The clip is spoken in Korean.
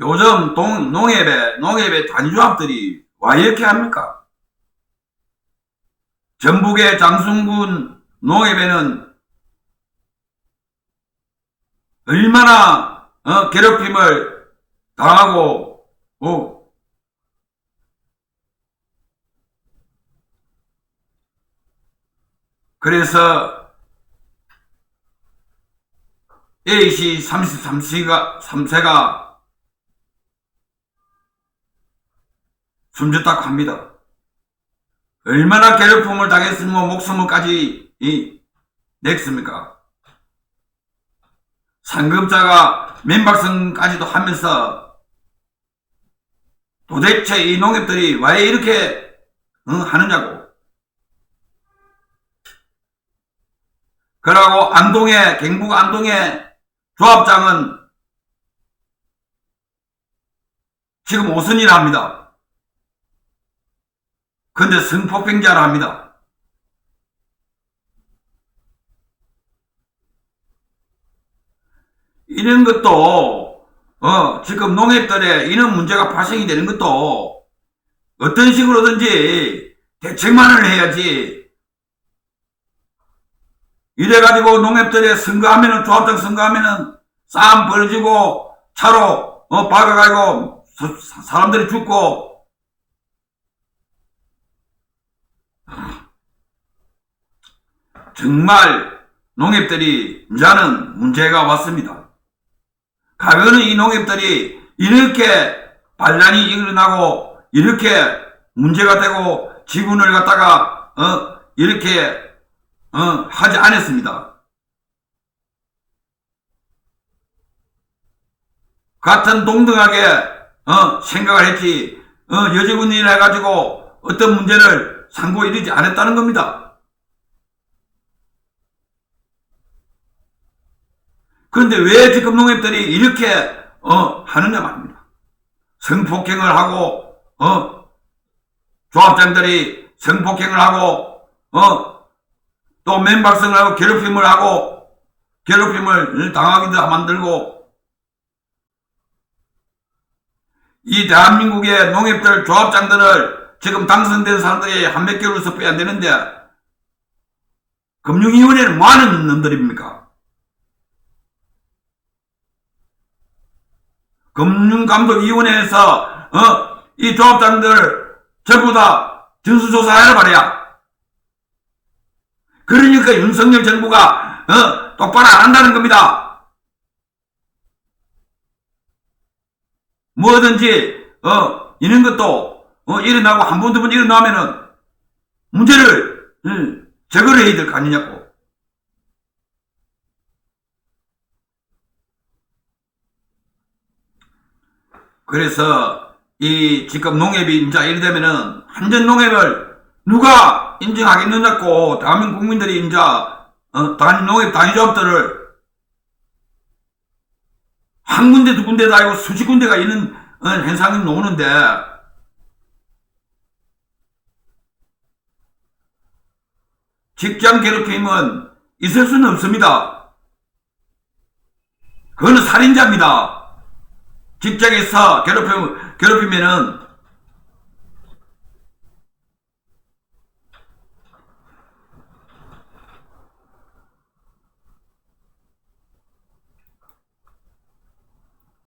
요즘 동, 농협의, 농협의 단조합들이 와 이렇게 합니까? 전북의 장순군 농협에는 얼마나 어, 괴롭힘을 당하고 어, 그래서 A씨 33세가 3세가 숨졌다고 합니다. 얼마나 괴롭힘을 당했으면 목숨을까지 이, 냈습니까? 상급자가 맨박성까지도 하면서 도대체 이 농협들이 왜 이렇게 어, 하느냐고. 그러고 안동의 경북 안동의 조합장은 지금 오선이라 합니다. 근데 성폭행자라 합니다. 이런 것도 어, 지금 농협들의 이런 문제가 발생이 되는 것도 어떤 식으로든지 대책만을 해야지 이래가지고 농협들의 선거하면은 조합장 선거하면은 싸움 벌어지고 차로 어, 박아가지고 사- 사람들이 죽고 정말 농협들이 이제는 문제가 왔습니다. 과거는 이 농협들이 이렇게 반란이 일어나고 이렇게 문제가 되고 지분을 갖다가 어 이렇게 어 하지 않았습니다. 같은 동등하게 어 생각을 했지 어 여직원이라 해가지고 어떤 문제를 상고 이르지 않았다는 겁니다. 그런데 왜 지금 농협들이 이렇게 어 하느냐 말입니다. 성폭행을 하고 어 조합장들이 성폭행을 하고 어 또 맨박성을 하고 괴롭힘을 하고 괴롭힘을 당하기도 만들고 이 대한민국의 농협들 조합장들을 지금 당선된 사람들이 한 몇 개월로 섭외 안 되는데 금융위원회는 뭐 하는 놈들입니까? 금융감독위원회에서 어, 이 조합장들 전부 다 진수조사해라 말이야. 그러니까 윤석열 정부가 어, 똑바로 안 한다는 겁니다. 뭐든지 어, 이런 것도 어, 일어나고 한 번 두 번 일어나면은 문제를 음, 제거를 해야 될 거 아니냐고. 그래서 이 지금 농협이 이제 이래 되면은 한전 농협을 누가 인정하겠느냐고 대한민국 국민들이 이제 어, 단 농협 단위조합들을 한 군데 두 군데도 아니고 수십 군데가 있는 어, 현상이 나오는데 직장 괴롭힘은 있을 수는 없습니다. 그거는 살인자입니다. 직장에서 괴롭히면, 괴롭히면은